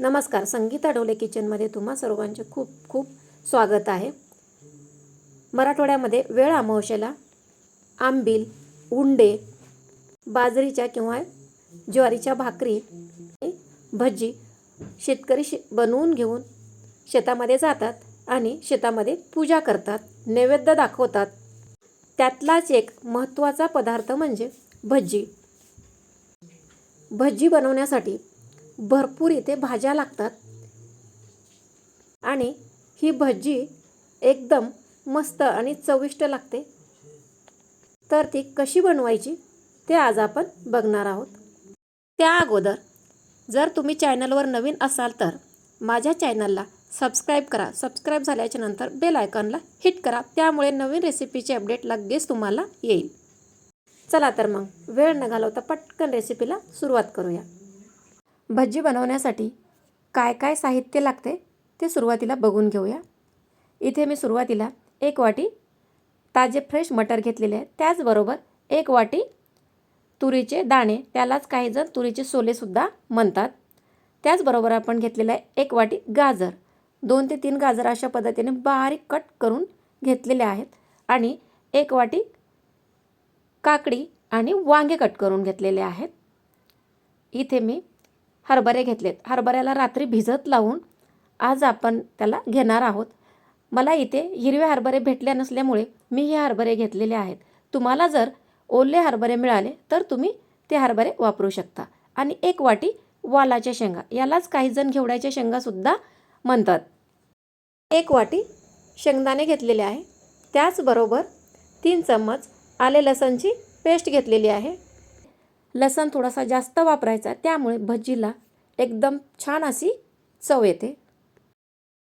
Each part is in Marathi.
नमस्कार संगीता डोले किचनमध्ये तुम्हा सर्वांचे खूप खूप स्वागत आहे. मराठवाड्यामध्ये वेळ अमावश्याला आंबील उंडे बाजरीच्या किंवा ज्वारीच्या भाकरी भजी शेतकरी शे बनवून घेऊन शेतामध्ये जातात आणि शेतामध्ये पूजा करतात नैवेद्य दाखवतात. त्यातलाच एक महत्त्वाचा पदार्थ म्हणजे भजी. भजी बनवण्यासाठी भरपूर इथे भाज्या लागतात. आणि ही भजी एकदम मस्त आणि चविष्ट लागते. तर ती कशी बनवायची ते आज आपण बघणार आहोत. त्या अगोदर जर तुम्ही चॅनलवर नवीन असाल तर माझ्या चॅनलला सबस्क्राईब करा. सबस्क्राईब झाल्याच्यानंतर बेल आयकॉनला हिट करा. त्यामुळे नवीन रेसिपीचे अपडेट लगेच तुम्हाला येईल. चला तर मग वेळ न घालवता पटकन रेसिपीला सुरुवात करूया. भजी बनवण्यासाठी काय काय साहित्य लागते ते सुरुवातीला बघून घेऊया. इथे मी सुरुवातीला एक वाटी ताजे फ्रेश मटर घेतलेले आहे. त्याचबरोबर एक वाटी तुरीचे दाणे. त्यालाच काही जण तुरीचे सोलेसुद्धा म्हणतात. त्याचबरोबर आपण घेतलेलं आहे एक वाटी गाजर. दोन ते तीन गाजर अशा पद्धतीने बारीक कट करून घेतलेले आहेत. आणि एक वाटी काकडी आणि वांगे कट करून घेतलेले आहेत. इथे मी हरभरे घेतलेत. हरभऱ्याला रात्री भिजत लावून आज आपण त्याला घेणार आहोत. मला इथे हिरवे हरभरे भेटले नसल्यामुळे मी हे हरभरे घेतलेले आहेत. तुम्हाला जर ओले हरभरे मिळाले तर तुम्ही ते हरभरे वापरू शकता. आणि एक वाटी वालाच्या शेंगा. यालाच काही जण घेवड्याच्या शेंगासुद्धा म्हणतात. एक वाटी शेंगदाणे घेतलेले आहे. त्याचबरोबर तीन चम्मच आले लसणची पेस्ट घेतलेली आहे. लसण थोडासा जास्त वापरायचा त्यामुळे भजीला एकदम छान अशी चव येते.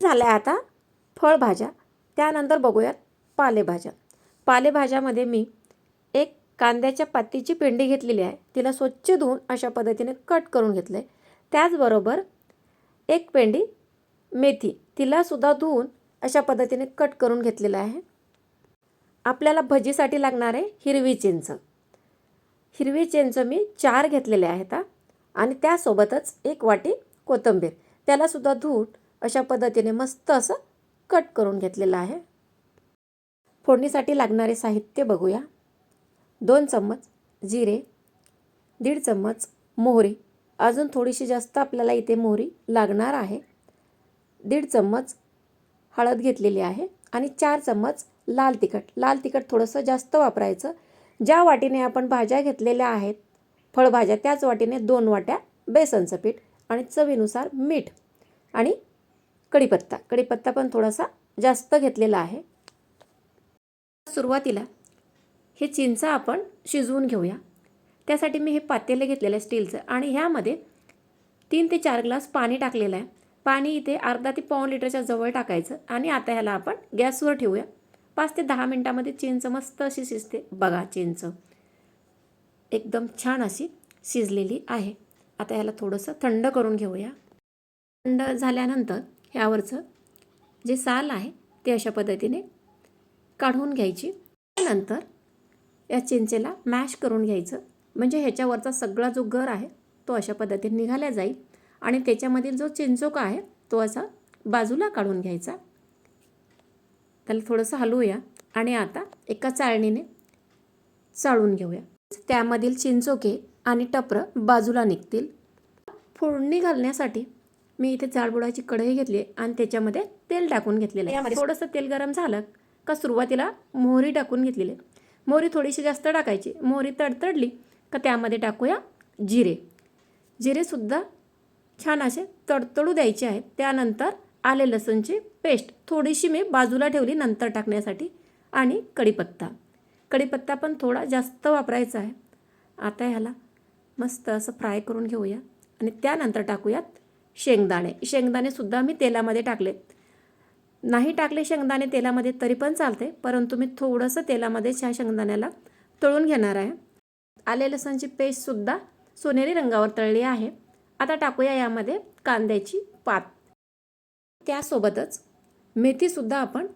झाल्या आता फळभाज्या. त्यानंतर बघूयात पालेभाज्या. पालेभाज्यामध्ये मी एक कांद्याच्या पातीची पेंडी घेतलेली आहे. तिला स्वच्छ धुवून अशा पद्धतीने कट करून घेतलं आहे त्याचबरोबर एक पेंडी मेथी. तिलासुद्धा धुवून अशा पद्धतीने कट करून घेतलेलं आहे. आपल्याला भजीसाठी लागणार आहे हिरवी चिंच. हिरवी चिंच मी चार घेतलेले आहेत हा. आणि त्यासोबतच एक वाटी कोथिंबीर. त्यालासुद्धा धूट अशा पद्धतीने मस्त असं कट करून घेतलेलं आहे. फोडणीसाठी लागणारे साहित्य बघूया. दोन चम्मच जिरे दीड चम्मच मोहरी. अजून थोडीशी जास्त आपल्याला इथे मोहरी लागणार आहे. दीड चम्मच हळद घेतलेली आहे आणि चार चम्मच लाल तिखट. लाल तिखट थोडंसं जास्त वापरायचं ज्या वाटीने आपण भाज्या घेतलेल्या आहेत फळभाज्या त्याच वाटीने दोन वाट्या बेसनचं पीठ आणि चवीनुसार मीठ आणि कढीपत्ता. कढीपत्ता पण थोडासा जास्त घेतलेला आहे. सुरुवातीला हे चिंच आपण शिजवून घेऊया. त्यासाठी मी हे पातेले घेतलेलं आहे स्टीलचं आणि ह्यामध्ये तीन ते चार ग्लास पाणी टाकलेलं आहे. पाणी इथे अर्धा ते पाऊण लिटरच्या जवळ टाकायचं आणि आता ह्याला आपण गॅसवर ठेवूया. पाच ते दहा मिनटामध्ये चिंच मस्त अशी शिजते. बघा चिंच. एकदम छान अशी शिजलेली आहे. आता ह्याला थोडंसं थंड करून घेऊया. थंड झाल्यानंतर ह्यावरचं जे साल आहे ते अशा पद्धतीने काढून घ्यायची. नंतर या चिंचेला मॅश करून घ्यायचं. म्हणजे ह्याच्यावरचा सगळा जो गर आहे तो अशा पद्धतीने निघाला जाईल. आणि त्याच्यामधील जो चिंचोका आहे तो असा बाजूला काढून घ्यायचा. त्याला थोडंसं हलवूया आणि आता एका चाळणीने चाळून घेऊया. त्यामधील चिंचोके आणि टपरं बाजूला निघतील. फोडणी घालण्यासाठी मी इथे जाडबुडाची कढई घेतली आणि त्याच्यामध्ये तेल टाकून घेतलेलं आहे. यामध्ये थोडंसं तेल गरम झालं का सुरुवातीला मोहरी टाकून घेतलेली मोहरी थोडीशी जास्त टाकायची. मोहरी तडतडली का त्यामध्ये टाकूया जिरे. जिरेसुद्धा छान असे तडतडू द्यायचे आहेत. त्यानंतर आले लसूणची पेस्ट थोडीशी मी बाजूला ठेवली नंतर टाकण्यासाठी आणि कढीपत्ता. कढीपत्ता पण थोडा जास्त वापरायचा आहे. आता ह्याला मस्त असं फ्राय करून घेऊया आणि त्यानंतर टाकूयात शेंगदाणे. शेंगदाणेसुद्धा मी तेलामध्ये टाकले नाही टाकले शेंगदाणे तेलामध्ये तरी पण चालते परंतु मी थोडंसं तेलामध्ये ह्या शेंगदाण्याला तळून घेणार आहे. आले लसणची पेस्टसुद्धा सोनेरी रंगावर तळली आहे. आता टाकूया यामध्ये कांद्याची पात. त्यासोबतच मेथीसुद्धा आपण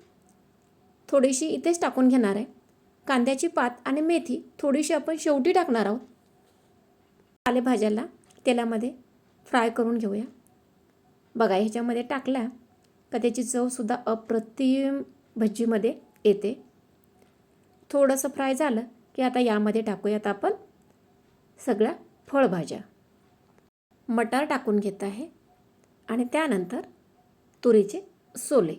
थोडीशी इथेच टाकून घेणार आहे. कांद्याची पात आणि मेथी थोडीशी आपण शेवटी टाकणार आहोत. पालेभाज्याला तेलामध्ये फ्राय करून घेऊया. बघा ह्याच्यामध्ये टाकल्या का त्याची चवसुद्धा अप्रतिम भज्जीमध्ये येते. थोडंसं फ्राय झालं की आता यामध्ये टाकूयात आपण सगळ्या फळभाज्या. मटार टाकून घेत आहे आणि त्यानंतर तुरीचे सोले.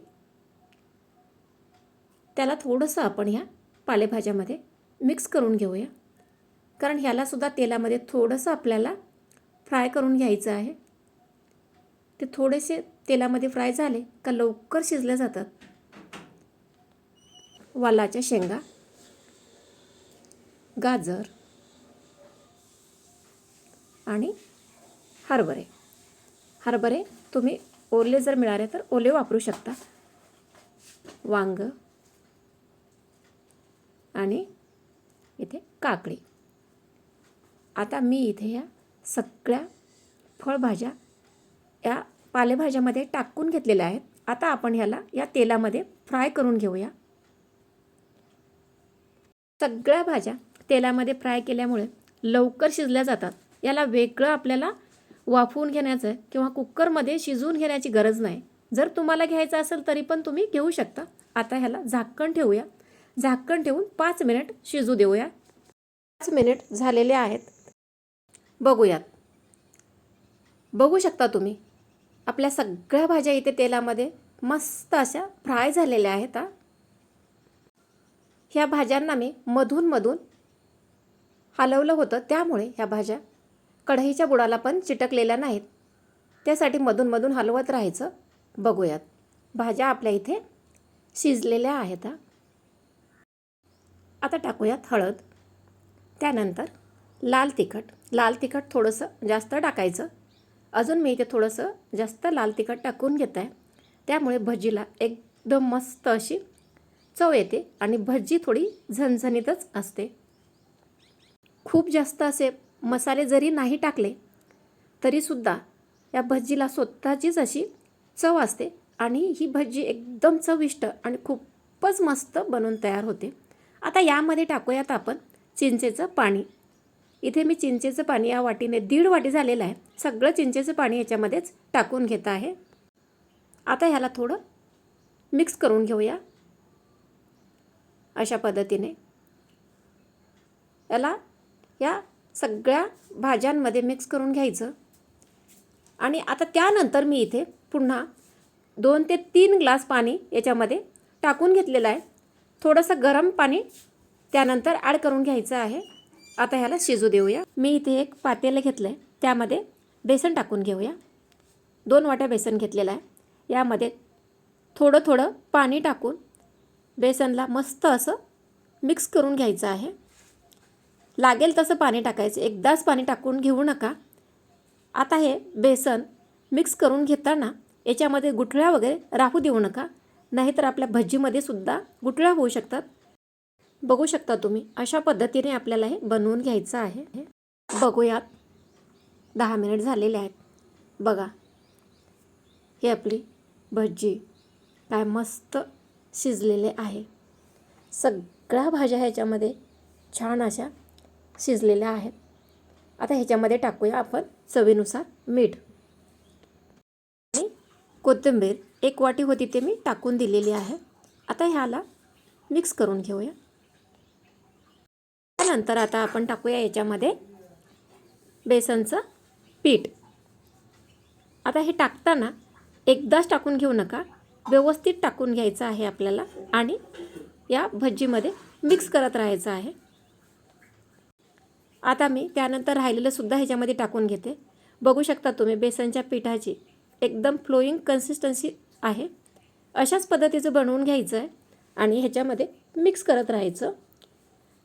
त्याला थोडंसं आपण ह्या पालेभाज्यामध्ये मिक्स करून घेऊया. कारण ह्यालासुद्धा तेलामध्ये थोडंसं आपल्याला फ्राय करून घ्यायचं आहे. ते थोडेसे तेलामध्ये फ्राय झाले का लवकर शिजल्या जातात. वालाच्या शेंगा गाजर आणि हरभरे. हरभरे तुम्ही ओले जर मिळाले तर ओले वापरू शकता. वांग आणि इथे काकडी. आता मी इथे या सगळ्या फळभाज्या या पालेभाज्यामध्ये टाकून घेतलेल्या आहेत. आता आपण ह्याला या तेलामध्ये फ्राय करून घेऊया. सगळ्या भाज्या तेलामध्ये फ्राय केल्यामुळे लवकर शिजल्या जातात. याला वेगळं आपल्याला वाफवून घेण्याचं किंवा कुकरमध्ये शिजवून घेण्याची गरज नाही. जर तुम्हाला घ्यायचं असेल तरी पण तुम्ही घेऊ शकता. आता ह्याला झाकण ठेवूया. झाकण ठेवून पाच मिनिट शिजू देऊया. पाच मिनिट झालेले आहेत. बघूयात. बघू शकता तुम्ही. आपल्या सगळ्या भाज्या इथे तेलामध्ये मस्त अशा फ्राय झालेल्या आहेत हा. ह्या भाज्यांना मी मधून मधून हलवलं होतं. त्यामुळे ह्या भाज्या कढईच्या बुडाला पण चिटकलेल्या नाहीत. त्यासाठी मधून मधून हलवत राहायचं. बघूयात. भाज्या आपल्या इथे शिजलेल्या आहेत हा. आता टाकूयात हळद. त्यानंतर लाल तिखट. लाल तिखट थोडंसं जास्त टाकायचं. अजून मी इथे थोडंसं जास्त लाल तिखट टाकून घेत आहे त्यामुळे भजीला एकदम मस्त अशी चव येते आणि भजी थोडी झणझणीतच असते. खूप जास्त असे मसाले जरी नाही टाकले तरीसुद्धा या भजीला स्वतःचीच अशी चव असते आणि ही भजी एकदम चविष्ट आणि खूपच मस्त बनून तयार होते. आता यामध्ये टाकूयात आपण चिंचेचं पाणी. इथे मी चिंचेचं पाणी या वाटीने दीड वाटी झालेलं आहे. सगळं चिंचेचं पाणी याच्यामध्येच टाकून घेत आहे. आता ह्याला थोडं मिक्स करून घेऊया. अशा पद्धतीने. याला या सगळ्या भाज्यांमध्ये मिक्स करून घ्यायचं. आणि आता त्यानंतर मी इथे पुन्हा दोन ते तीन ग्लास पाणी याच्यामध्ये टाकून घेतलेलं आहे. थोडंसं गरम पाणी त्यानंतर ॲड करून घ्यायचं आहे. आता ह्याला शिजू देऊया. मी इथे एक पातेलं घेतलं आहे त्यामध्ये बेसन टाकून घेऊया. दोन वाट्या बेसन घेतलेलं आहे. यामध्ये थोडं थोडं पाणी टाकून बेसनला मस्त असं मिक्स करून घ्यायचं आहे. लागेल तसं पाणी टाकायचं. एकदाच पाणी टाकून घेऊ नका. आता हे बेसन मिक्स करून घेताना याच्यामध्ये गुठळ्या वगैरे राहू देऊ नका. नाहीतर आपल्या भजीमध्ये सुद्धा गुठळ्या होऊ शकतात. बघू शकता तुम्ही अशा पद्धतीने आपल्याला हे बनवून घ्यायचं आहे. बघूयात. दहा मिनिट झालेले आहेत. बघा. ही आपली भजी काय मस्त शिजलेले आहे. सगळ्या भाज्या ह्याच्यामध्ये छान अशा शिजलेल्या आहेत. आता ह्याच्यामध्ये टाकूया आपण चवीनुसार मीठ. आणि कोथिंबीर एक वाटी होती ते मी टाकून दिलेली आहे. आता ह्याला मिक्स करून घेऊया. त्यानंतर आता आपण टाकूया याच्यामध्ये बेसनचं पीठ. आता हे टाकताना एकदाच टाकून घेऊ नका. व्यवस्थित टाकून घ्यायचं आहे आपल्याला आणि या भज्जीमध्ये मिक्स करत राहायचं आहे. आता मी त्यानंतर राहिलेलंसुद्धा ह्याच्यामध्ये टाकून घेते. बघू शकता तुम्ही बेसनच्या पिठाची एकदम फ्लोईंग कन्सिस्टन्सी आहे. अशाच पद्धतीचं बनवून घ्यायचं आहे आणि ह्याच्यामध्ये मिक्स करत राहायचं.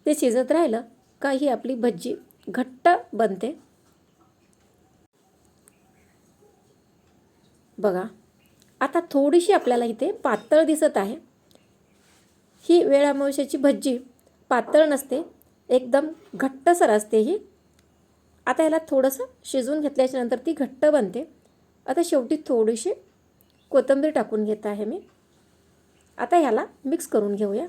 ते शिजत राहिलं का ही आपली भज्जी घट्ट बनते. बघा आता थोडीशी आपल्याला इथे पातळ दिसत आहे. ही वेळामावशाची भज्जी पातळ नसते एकदम घट्टसर असते ही. आता ह्याला थोडंसं शिजवून घेतल्याच्या नंतर ती घट्ट बनते. आता शेवटी थोडीशी कोथिंबीर टाकून घेत आहे मी. आता ह्याला मिक्स करून घेऊया.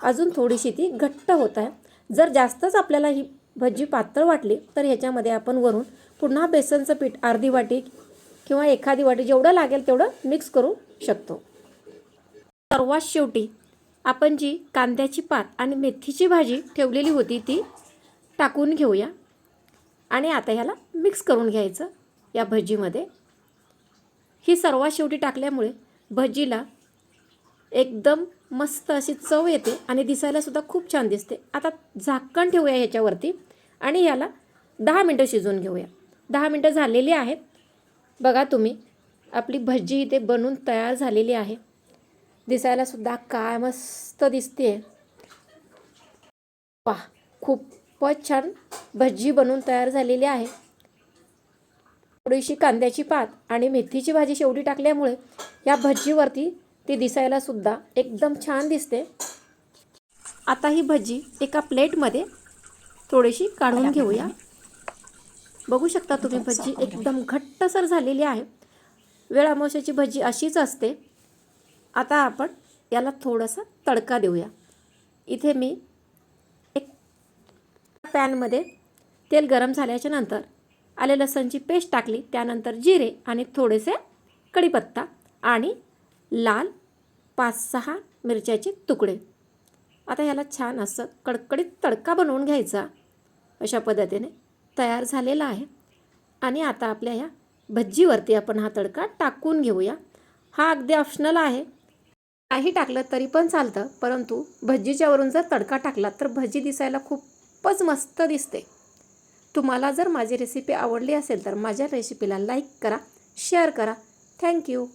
अजून थोडीशी ती घट्ट होत आहे. जर जास्तच आपल्याला ही भजी पातळ वाटली तर ह्याच्यामध्ये आपण वरून पुन्हा बेसनचं पीठ अर्धी वाटी किंवा एखादी वाटी जेवढं लागेल तेवढं मिक्स करू शकतो. सर्वात शेवटी आपण जी कांद्याची पात आणि मेथीची भाजी ठेवलेली होती ती टाकून घेऊया. आणि आता ह्याला मिक्स करून घ्यायचं या भजीमध्ये. ही सर्वात शेवटी टाकल्यामुळे भजीला एकदम मस्त अशी चव येते आणि दिसायलासुद्धा खूप छान दिसते. आता झाकण ठेवूया ह्याच्यावरती आणि ह्याला दहा मिनटं शिजवून घेऊया. दहा मिनटं झालेली आहेत. बघा तुम्ही आपली भजी इथे बनून तयार झालेली आहे. दिसायला सुद्धा काय मस्त दिसते वा खूपच छान भजी बनून तयार झालेली आहे. थोडीशी कांद्याची पात आणि मेथीची भाजी शेवटी टाकल्यामुळे या भजीवरती ती दिसायला सुद्धा एकदम छान दिसते. आता ही भजी एका प्लेटमध्ये थोडीशी काढून घेऊया. बघू शकता तुम्ही भजी एकदम घट्टसर झालेली आहे. वेळ भजी अशीच असते. आता आपण याला थोडासा तडका देऊया. इथे मी एक पॅनमध्ये तेल गरम झाल्याच्यानंतर आले लसणची पेस्ट टाकली. त्यानंतर जिरे आणि थोडेसे कढीपत्ता आणि लाल पाच सहा मिरच्याचे तुकडे. आता ह्याला छान असं कडकडीत तडका बनवून घ्यायचा. अशा पद्धतीने तयार झालेला आहे. आणि आता आपल्या ह्या भज्जीवरती आपण हा तडका टाकून घेऊया. हा अगदी ऑप्शनल आहे. काही टाकलं तरी पण चालतं परंतु भजीच्यावरून जर तडका टाकला तर भजी दिसायला खूपच मस्त दिसते. तुम्हाला जर माझी रेसिपी आवडली असेल तर माझ्या रेसिपीला लाईक करा शेअर करा. थँक्यू